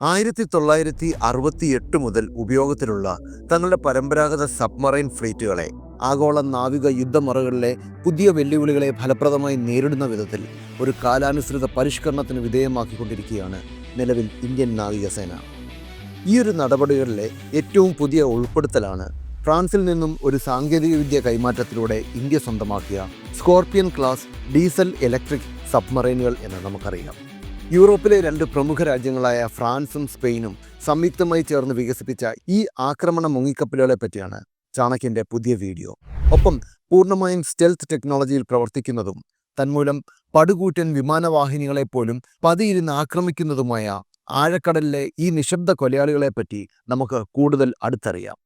ആയിരത്തി തൊള്ളായിരത്തി അറുപത്തി എട്ട് മുതൽ ഉപയോഗത്തിലുള്ള തങ്ങളുടെ പരമ്പരാഗത സബ്മറൈൻ ഫ്ലീറ്റുകളെ ആഗോള നാവിക യുദ്ധമറകളിലെ പുതിയ വെല്ലുവിളികളെ ഫലപ്രദമായി നേരിടുന്ന വിധത്തിൽ ഒരു കാലാനുസൃത പരിഷ്കരണത്തിന് വിധേയമാക്കിക്കൊണ്ടിരിക്കുകയാണ് നിലവിൽ ഇന്ത്യൻ നാവികസേന. ഈ ഒരു നടപടികളിലെ ഏറ്റവും പുതിയ ഉൾപ്പെടുത്തലാണ് ഫ്രാൻസിൽ നിന്നും ഒരു സാങ്കേതികവിദ്യ കൈമാറ്റത്തിലൂടെ ഇന്ത്യ സ്വന്തമാക്കിയ സ്കോർപ്പിയൻ ക്ലാസ് ഡീസൽ ഇലക്ട്രിക് സബ്മറൈനുകൾ എന്ന് നമുക്കറിയാം. യൂറോപ്പിലെ രണ്ട് പ്രമുഖ രാജ്യങ്ങളായ ഫ്രാൻസും സ്പെയിനും സംയുക്തമായി ചേർന്ന് വികസിപ്പിച്ച ഈ ആക്രമണ മുങ്ങിക്കപ്പലുകളെ പറ്റിയാണ് ചാണക്യന്റെ പുതിയ വീഡിയോ. ഒപ്പം പൂർണമായും സ്റ്റെൽത്ത് ടെക്നോളജിയിൽ പ്രവർത്തിക്കുന്നതും തന്മൂലം പടുകൂറ്റൻ വിമാനവാഹിനികളെപ്പോലും പതിയിരുന്ന് ആക്രമിക്കുന്നതുമായ ആഴക്കടലിലെ ഈ നിശബ്ദ കൊലയാളികളെപ്പറ്റി നമുക്ക് കൂടുതൽ അടുത്തറിയാം.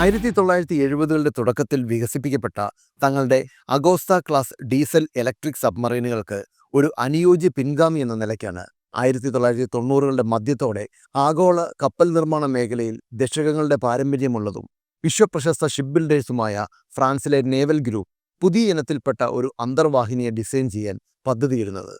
ആയിരത്തി തൊള്ളായിരത്തി എഴുപതുകളുടെ തുടക്കത്തിൽ വികസിപ്പിക്കപ്പെട്ട തങ്ങളുടെ അഗോസ്ത ക്ലാസ് ഡീസൽ ഇലക്ട്രിക് സബ്മറീനുകൾക്ക് ഒരു അനുയോജ്യ പിൻഗാമി എന്ന നിലയ്ക്കാണ് ആയിരത്തി തൊള്ളായിരത്തി തൊണ്ണൂറുകളുടെ മധ്യത്തോടെ ആഗോള കപ്പൽ നിർമ്മാണ മേഖലയിൽ ദശകങ്ങളുടെ പാരമ്പര്യമുള്ളതും വിശ്വപ്രശസ്ത ഷിപ്പ് ബിൽഡേഴ്സുമായ ഫ്രാൻസിലെ നേവൽ ഗ്രൂപ്പ് പുതിയ ഇനത്തിൽപ്പെട്ട ഒരു അന്തർവാഹിനിയെ ഡിസൈൻ ചെയ്യാൻ പദ്ധതിയിരുന്നത്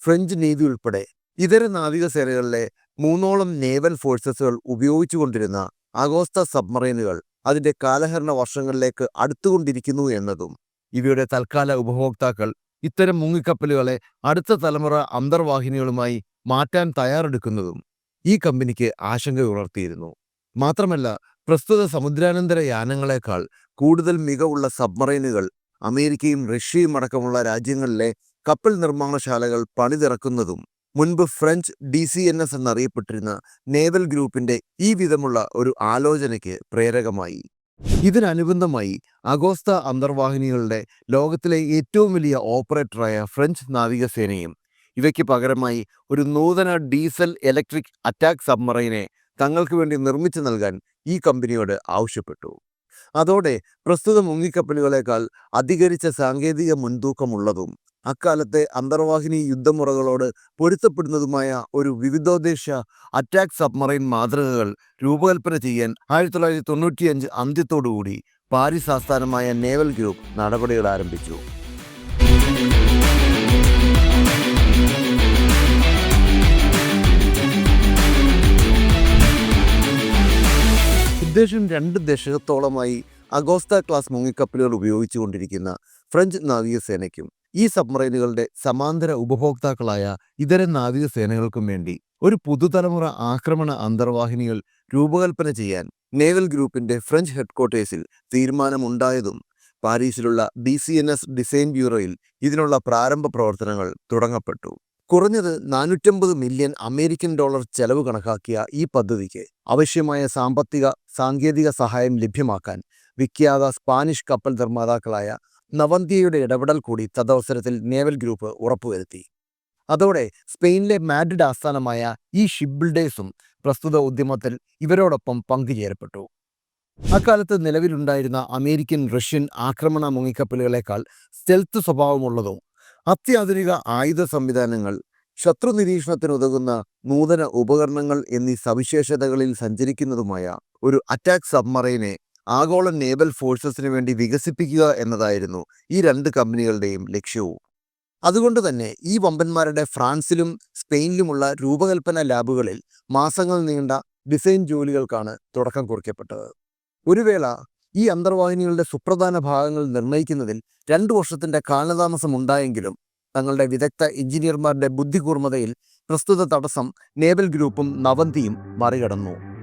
ഫ്രഞ്ച് നീതി ഉൾപ്പെടെ ഇതര നാവികസേനകളിലെ മൂന്നോളം നേവൽ ഫോഴ്സസുകൾ ഉപയോഗിച്ചുകൊണ്ടിരുന്ന അഗോസ്ത സബ്മറൈനുകൾ അതിന്റെ കാലഹരണ വർഷങ്ങളിലേക്ക് അടുത്തുകൊണ്ടിരിക്കുന്നു എന്നതും ഇവയുടെ തൽക്കാല ഉപഭോക്താക്കൾ ഇത്തരം മുങ്ങിക്കപ്പലുകളെ അടുത്ത തലമുറ അന്തർവാഹിനികളുമായി മാറ്റാൻ തയ്യാറെടുക്കുന്നതും ഈ കമ്പനിക്ക് ആശങ്ക ഉണർത്തിയിരുന്നു. മാത്രമല്ല പ്രസ്തുത സമുദ്രാനന്തര യാനങ്ങളെക്കാൾ കൂടുതൽ മികവുള്ള സബ്മറൈനുകൾ അമേരിക്കയും റഷ്യയും അടക്കമുള്ള രാജ്യങ്ങളിലെ കപ്പൽ നിർമ്മാണശാലകൾ പണിതിറക്കുന്നതും മുൻപ് French D C N S എന്നറിയപ്പെട്ടിരുന്ന നേവൽ ഗ്രൂപ്പിന്റെ ഈ വിധമുള്ള ഒരു ആലോചനയ്ക്ക് പ്രേരകമായി. ഇതിനനുബന്ധമായി അഗോസ്ത അന്തർവാഹിനികളുടെ ലോകത്തിലെ ഏറ്റവും വലിയ ഓപ്പറേറ്ററായ ഫ്രഞ്ച് നാവികസേനയും ഇവയ്ക്ക് പകരമായി ഒരു നൂതന ഡീസൽ ഇലക്ട്രിക് അറ്റാക്ക് സബ്മറൈനെ തങ്ങൾക്ക് വേണ്ടി നിർമ്മിച്ചു നൽകാൻ ഈ കമ്പനിയോട് ആവശ്യപ്പെട്ടു. അതോടെ പ്രസ്തുത മുങ്ങിക്കപ്പലുകളേക്കാൾ അധികരിച്ച സാങ്കേതിക മുൻതൂക്കമുള്ളതും അക്കാലത്തെ അന്തർവാഹിനി യുദ്ധമുറകളോട് പൊരുത്തപ്പെടുന്നതുമായ ഒരു വിവിധോദ്ദേശ അറ്റാക്ക് സബ്മറൈൻ മാതൃകകൾ രൂപകൽപ്പന ചെയ്യാൻ ആയിരത്തി തൊള്ളായിരത്തി തൊണ്ണൂറ്റിയഞ്ച് അന്ത്യത്തോടുകൂടി പാരീസ് ആസ്ഥാനമായ നേവൽ ഗ്രൂപ്പ് നടപടികൾ ആരംഭിച്ചു. ഉദ്ദേശം രണ്ട് ദശകത്തോളമായി അഗോസ്ത ക്ലാസ് മുങ്ങിക്കപ്പലുകൾ ഉപയോഗിച്ചുകൊണ്ടിരിക്കുന്ന ഫ്രഞ്ച് നാവികസേനയ്ക്കും ഈ സബ്മറൈനുകളുടെ സമാന്തര ഉപഭോക്താക്കളായ ഇതര നാവിക സേനകൾക്കും വേണ്ടി ഒരു പുതുതലമുറ ആക്രമണ അന്തർവാഹിനികൾ രൂപകൽപ്പന ചെയ്യാൻ നേവൽ ഗ്രൂപ്പിന്റെ ഫ്രഞ്ച് ഹെഡ്ക്വാർട്ടേഴ്സിൽ തീരുമാനമുണ്ടായതും പാരീസിലുള്ള D C N S design ബ്യൂറോയിൽ ഇതിനുള്ള പ്രാരംഭ പ്രവർത്തനങ്ങൾ തുടങ്ങപ്പെട്ടു. കുറഞ്ഞത് നാനൂറ്റമ്പത് മില്യൺ അമേരിക്കൻ ഡോളർ ചെലവ് കണക്കാക്കിയ ഈ പദ്ധതിക്ക് ആവശ്യമായ സാമ്പത്തിക സാങ്കേതിക സഹായം ലഭ്യമാക്കാൻ വിഖ്യാത സ്പാനിഷ് കപ്പൽ നിർമ്മാതാക്കളായ നവന്തിയയുടെ ഇടപെടൽ കൂടി തദവസരത്തിൽ നേവൽ ഗ്രൂപ്പ് ഉറപ്പുവരുത്തി. അതോടെ സ്പെയിനിലെ മാഡ്രിഡ് ആസ്ഥാനമായ ഈ ഷിപ്പ് ബിൽഡേഴ്സും പ്രസ്തുത ഉദ്യമത്തിൽ ഇവരോടൊപ്പം പങ്കുചേരപ്പെട്ടു. അക്കാലത്ത് നിലവിലുണ്ടായിരുന്ന അമേരിക്കൻ റഷ്യൻ ആക്രമണ മുങ്ങിക്കപ്പലുകളേക്കാൾ സ്റ്റെൽത്ത് സ്വഭാവമുള്ളതും അത്യാധുനിക ആയുധ സംവിധാനങ്ങൾ ശത്രു നിരീക്ഷണത്തിനുതകുന്ന നൂതന ഉപകരണങ്ങൾ എന്നീ സവിശേഷതകളിൽ സഞ്ചരിക്കുന്നതുമായ ഒരു അറ്റാക്ക് സബ്മറൈനെ ആഗോള നേവൽ ഫോഴ്സസിന് വേണ്ടി വികസിപ്പിക്കുക എന്നതായിരുന്നു ഈ രണ്ട് കമ്പനികളുടെയും ലക്ഷ്യവും. അതുകൊണ്ട് തന്നെ ഈ വമ്പന്മാരുടെ ഫ്രാൻസിലും സ്പെയിനിലുമുള്ള രൂപകൽപ്പന ലാബുകളിൽ മാസങ്ങൾ നീണ്ട ഡിസൈൻ ജോലികൾക്കാണ് തുടക്കം കുറിക്കപ്പെട്ടത്. ഒരു വേള ഈ അന്തർവാഹിനികളുടെ സുപ്രധാന ഭാഗങ്ങൾ നിർണയിക്കുന്നതിൽ രണ്ടു വർഷത്തിന്റെ കാലതാമസം ഉണ്ടായെങ്കിലും തങ്ങളുടെ വിദഗ്ധ എഞ്ചിനീയർമാരുടെ ബുദ്ധികൂർമ്മതയിൽ പ്രസ്തുത തടസ്സം നേവൽ ഗ്രൂപ്പും നവന്തിയും മറികടന്നു.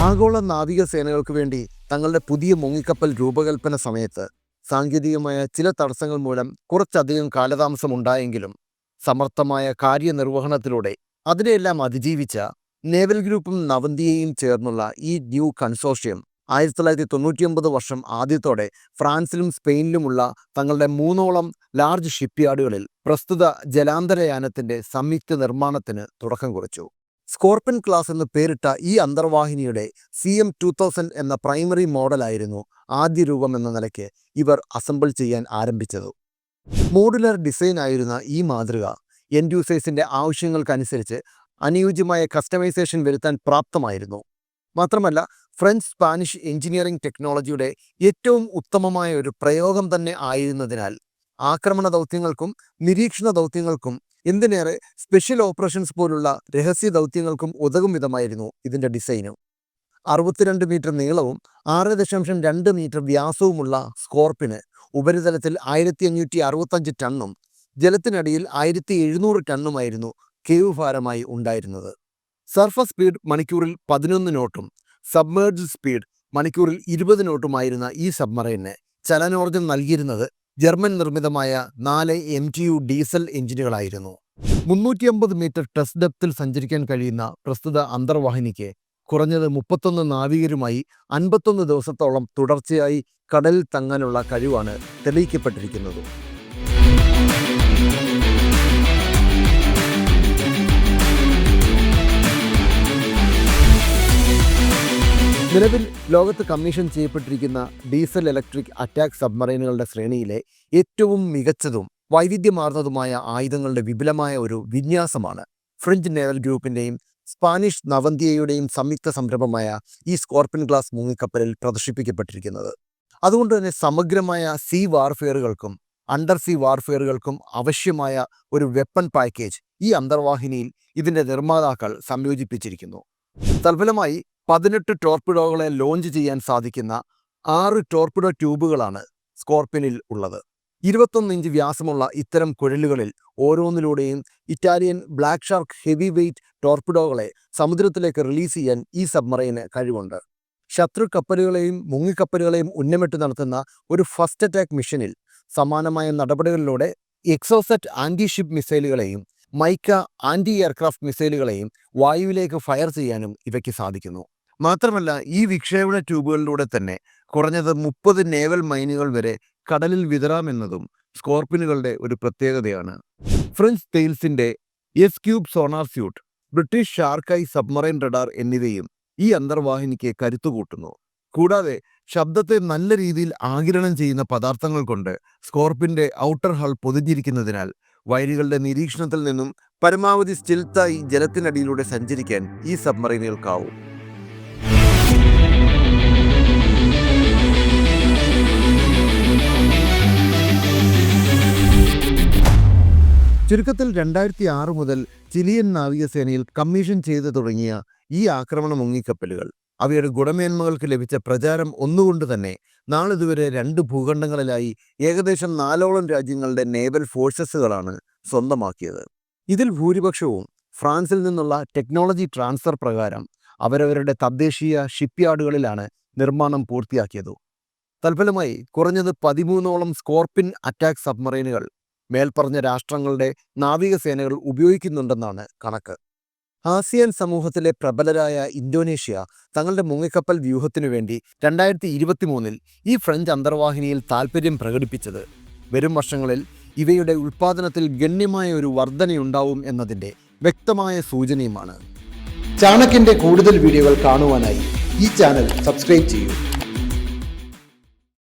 ആഗോള നാവികസേനകൾക്ക് വേണ്ടി തങ്ങളുടെ പുതിയ മുങ്ങിക്കപ്പൽ രൂപകൽപ്പന സമയത്ത് സാങ്കേതികമായ ചില തടസ്സങ്ങൾ മൂലം കുറച്ചധികം കാലതാമസം ഉണ്ടായെങ്കിലും സമർത്ഥമായ കാര്യനിർവഹണത്തിലൂടെ അതിനെയെല്ലാം അതിജീവിച്ച നേവൽ ഗ്രൂപ്പും നവന്തിയയും ചേർന്നുള്ള ഈ ന്യൂ കൺസോർഷ്യം ആയിരത്തി തൊള്ളായിരത്തി തൊണ്ണൂറ്റിയൊമ്പത് വർഷം ആദ്യത്തോടെ ഫ്രാൻസിലും സ്പെയിനിലുമുള്ള തങ്ങളുടെ മൂന്നോളം ലാർജ് ഷിപ്പ്യാർഡുകളിൽ പ്രസ്തുത ജലാന്തരയാനത്തിന്റെ സംയുക്ത നിർമ്മാണത്തിന് തുടക്കം കുറിച്ചു. സ്കോർപ്പിൻ ക്ലാസ് എന്ന് പേരിട്ട ഈ അന്തർവാഹിനിയുടെ സി എം ടു തൗസൻഡ് എന്ന പ്രൈമറി മോഡലായിരുന്നു ആദ്യ രൂപം എന്ന നിലയ്ക്ക് ഇവർ അസംബിൾ ചെയ്യാൻ ആരംഭിച്ചത്. മോഡുലർ ഡിസൈൻ ആയിരുന്ന ഈ മാതൃക എൻഡ്യൂസേഴ്സിന്റെ ആവശ്യങ്ങൾക്കനുസരിച്ച് അനുയോജ്യമായ കസ്റ്റമൈസേഷൻ വരുത്താൻ പ്രാപ്തമായിരുന്നു. മാത്രമല്ല ഫ്രഞ്ച് സ്പാനിഷ് എഞ്ചിനീയറിംഗ് ടെക്നോളജിയുടെ ഏറ്റവും ഉത്തമമായ ഒരു പ്രയോഗം തന്നെ ആയിരുന്നതിനാൽ ആക്രമണ ദൗത്യങ്ങൾക്കും നിരീക്ഷണ ദൗത്യങ്ങൾക്കും എന്തിനേറെ സ്പെഷ്യൽ ഓപ്പറേഷൻസ് പോലുള്ള രഹസ്യ ദൗത്യങ്ങൾക്കും ഉതകും വിധമായിരുന്നു ഇതിന്റെ ഡിസൈന് അറുപത്തിരണ്ട് മീറ്റർ നീളവും ആറ് ദശാംശം രണ്ട് മീറ്റർ വ്യാസവുമുള്ള സ്കോർപ്പിന് ഉപരിതലത്തിൽ ആയിരത്തി അഞ്ഞൂറ്റി അറുപത്തഞ്ച് ടണ്ണും ജലത്തിനടിയിൽ ആയിരത്തി എഴുന്നൂറ് ടണ്ണുമായിരുന്നു കേവ് ഭാരമായി ഉണ്ടായിരുന്നത്. സർഫസ് സ്പീഡ് മണിക്കൂറിൽ പതിനൊന്ന് നോട്ടും സബ്മേർജ് സ്പീഡ് മണിക്കൂറിൽ ഇരുപത് നോട്ടുമായിരുന്ന ഈ സബ്മറൈന് ചലനോർജം നൽകിയിരുന്നത് ജർമ്മൻ നിർമ്മിതമായ നാല് എം ടി യു ഡീസൽ എഞ്ചിനുകളായിരുന്നു. മുന്നൂറ്റി അമ്പത് മീറ്റർ ടെസ്റ്റ് ഡെപ്തിൽ സഞ്ചരിക്കാൻ കഴിയുന്ന പ്രസ്തുത അന്തർവാഹിനിക്ക് കുറഞ്ഞത് മുപ്പത്തൊന്ന് നാവികരുമായി അൻപത്തൊന്ന് ദിവസത്തോളം തുടർച്ചയായി കടലിൽ തങ്ങാനുള്ള കഴിവാണ് തെളിയിക്കപ്പെട്ടിരിക്കുന്നത്. നിലവിൽ ലോകത്ത് കമ്മീഷൻ ചെയ്യപ്പെട്ടിരിക്കുന്ന ഡീസൽ ഇലക്ട്രിക് അറ്റാക്ക് സബ്മറൈനുകളുടെ ശ്രേണിയിലെ ഏറ്റവും മികച്ചതും വൈവിധ്യമാർന്നതുമായ ആയുധങ്ങളുടെ വിപുലമായ ഒരു വിന്യാസമാണ് ഫ്രഞ്ച് നേവൽ ഗ്രൂപ്പിന്റെയും സ്പാനിഷ് നവന്തിയയുടെയും സംയുക്ത സംരംഭമായ ഈ സ്കോർപ്പിൻ ഗ്ലാസ് മുങ്ങിക്കപ്പലിൽ പ്രദർശിപ്പിക്കപ്പെട്ടിരിക്കുന്നത്. അതുകൊണ്ട് തന്നെ സമഗ്രമായ സീ വാർഫെയറുകൾക്കും അണ്ടർ സീ വാർഫെയറുകൾക്കും ആവശ്യമായ ഒരു വെപ്പൺ പാക്കേജ് ഈ അന്തർവാഹിനിയിൽ ഇതിന്റെ നിർമ്മാതാക്കൾ സംയോജിപ്പിച്ചിരിക്കുന്നു. തൽഫലമായി പതിനെട്ട് ടോർപിഡോകളെ ലോഞ്ച് ചെയ്യാൻ സാധിക്കുന്ന ആറ് ടോർപിഡോ ട്യൂബുകളാണ് സ്കോർപ്പിനിൽ ഉള്ളത്. ഇരുപത്തൊന്ന് ഇഞ്ച് വ്യാസമുള്ള ഇത്തരം കുഴലുകളിൽ ഓരോന്നിലൂടെയും Italian black shark heavy weight ടോർപിഡോകളെ സമുദ്രത്തിലേക്ക് റിലീസ് ചെയ്യാൻ ഈ സബ്മറൈന് കഴിവുണ്ട്. ശത്രു കപ്പലുകളെയും മുങ്ങിക്കപ്പലുകളെയും ഉന്നമിട്ട് നടത്തുന്ന ഒരു ഫസ്റ്റ് അറ്റാക്ക് മിഷനിൽ സമാനമായ നടപടികളിലൂടെ എക്സോസെറ്റ് ആന്റി ഷിപ്പ് മിസൈലുകളെയും മൈക്ക ആന്റി എയർക്രാഫ്റ്റ് മിസൈലുകളെയും വായുവിലേക്ക് ഫയർ ചെയ്യാനും ഇവയ്ക്ക് സാധിക്കുന്നു. മാത്രമല്ല ഈ വിക്ഷേപണ ട്യൂബുകളിലൂടെ തന്നെ കുറഞ്ഞത് മുപ്പത് നേവൽ മൈനുകൾ വരെ കടലിൽ വിതറാമെന്നതും സ്കോർപ്പിനുകളുടെ ഒരു പ്രത്യേകതയാണ്. French തെയിൽസിന്റെ S cube sonar suite British ഷാർക്കായി submarine radar എന്നിവയും ഈ അന്തർവാഹിനിക്ക് കരുത്തുകൂട്ടുന്നു. കൂടാതെ ശബ്ദത്തെ നല്ല രീതിയിൽ ആകിരണം ചെയ്യുന്ന പദാർത്ഥങ്ങൾ കൊണ്ട് സ്കോർപ്പിന്റെ ഔട്ടർ ഹൾ പൊതിഞ്ഞിരിക്കുന്നതിനാൽ വൈരികളുടെ നിരീക്ഷണത്തിൽ നിന്നും പരമാവധി സ്റ്റിൽത്തായി ജലത്തിനടിയിലൂടെ സഞ്ചരിക്കാൻ ഈ സബ്മറൈനുകൾക്കാവും. ചുരുക്കത്തിൽ രണ്ടായിരത്തി ആറ് മുതൽ ചിലിയൻ നാവികസേനയിൽ കമ്മീഷൻ ചെയ്തു തുടങ്ങിയ ഈ ആക്രമണ മുങ്ങിക്കപ്പലുകൾ. അവയുടെ ഗുണമേന്മകൾക്ക് ലഭിച്ച പ്രചാരം ഒന്നുകൊണ്ട് തന്നെ നാളിതുവരെ രണ്ട് ഭൂഖണ്ഡങ്ങളിലായി ഏകദേശം നാലോളം രാജ്യങ്ങളുടെ നേവൽ ഫോഴ്സസുകളാണ് സ്വന്തമാക്കിയത്. ഇതിൽ ഭൂരിപക്ഷവും ഫ്രാൻസിൽ നിന്നുള്ള ടെക്നോളജി ട്രാൻസ്ഫർ പ്രകാരം അവരവരുടെ തദ്ദേശീയ ഷിപ്പ്യാർഡുകളിലാണ് നിർമ്മാണം പൂർത്തിയാക്കിയത്. തൽഫലമായി കുറഞ്ഞത് പതിമൂന്നോളം സ്കോർപ്പിൻ അറ്റാക്ക് സബ്മറൈനുകൾ മേൽപ്പറഞ്ഞ രാഷ്ട്രങ്ങളുടെ നാവികസേനകൾ ഉപയോഗിക്കുന്നുണ്ടെന്നാണ് കണക്ക്. ആസിയാൻ സമൂഹത്തിലെ പ്രബലരായ ഇന്തോനേഷ്യ തങ്ങളുടെ മുങ്ങിക്കപ്പൽ വ്യൂഹത്തിനു വേണ്ടി രണ്ടായിരത്തി ഇരുപത്തിമൂന്നിൽ ഈ ഫ്രഞ്ച് അന്തർവാഹിനിയിൽ താൽപ്പര്യം പ്രകടിപ്പിച്ചത്. വരും വർഷങ്ങളിൽ ഇവയുടെ ഉൽപ്പാദനത്തിൽ ഗണ്യമായ ഒരു വർധനയുണ്ടാവും എന്നതിന്റെ വ്യക്തമായ സൂചനയുമാണ്. ചാണക്കിന്റെ കൂടുതൽ വീഡിയോകൾ കാണുവാനായി ഈ ചാനൽ സബ്സ്ക്രൈബ് ചെയ്യൂ.